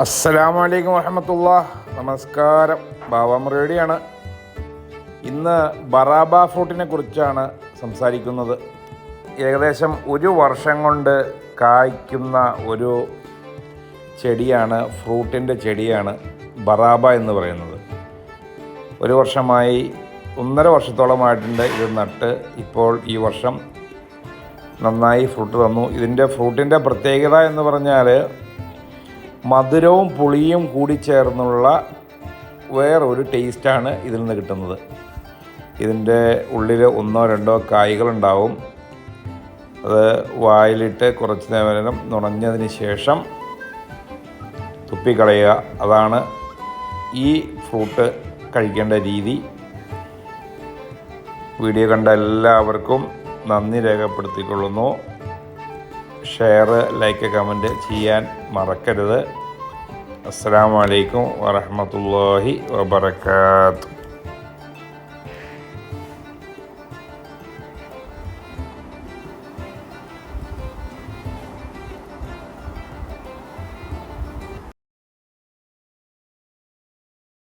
അസ്സലാമു അലൈക്കും വറഹമത്തുള്ള നമസ്കാരം. ബാബാ മുറിയുടെയാണ് ഇന്ന് ബറാബ ഫ്രൂട്ടിനെ കുറിച്ചാണ് സംസാരിക്കുന്നത്. ഏകദേശം ഒരു വർഷം കൊണ്ട് കായ്ക്കുന്ന ഒരു ചെടിയാണ് ഫ്രൂട്ടിന്റെ ചെടിയാണ് ബറാബ എന്ന് പറയുന്നത്. ഒരു വർഷമായി ഒന്നര വർഷത്തോളമായിട്ടുണ്ട് ഇത് നട്ട്. ഇപ്പോൾ ഈ വർഷം നന്നായി ഫ്രൂട്ട് തന്നു. ഇതിന്റെ ഫ്രൂട്ടിന്റെ പ്രത്യേകത എന്ന് പറഞ്ഞാൽ മധുരവും പുളിയും കൂടി ചേർന്നുള്ള വേറൊരു ടേസ്റ്റാണ് ഇതിൽ നിന്ന് കിട്ടുന്നത്. ഇതിന്റെ ഉള്ളിൽ ഒന്നോ രണ്ടോ കായ്കളുണ്ടാവും. അത് വായിലിട്ട് കുറച്ച് നേരം നുണഞ്ഞതിന് ശേഷം തുപ്പിക്കളയുക അതാണ് ഈ ഫ്രൂട്ട് കഴിക്കേണ്ട രീതി. വീഡിയോ കണ്ട എല്ലാവർക്കും നന്ദി രേഖപ്പെടുത്തിക്കൊള്ളുന്നു. ഷെയർ ലൈക്ക് കമന്റ് ചെയ്യാൻ മറക്കരുത്. അസ്സാം വലൈക്കും വറഹമത്തല്ലാഹി വബർക്കാത്തു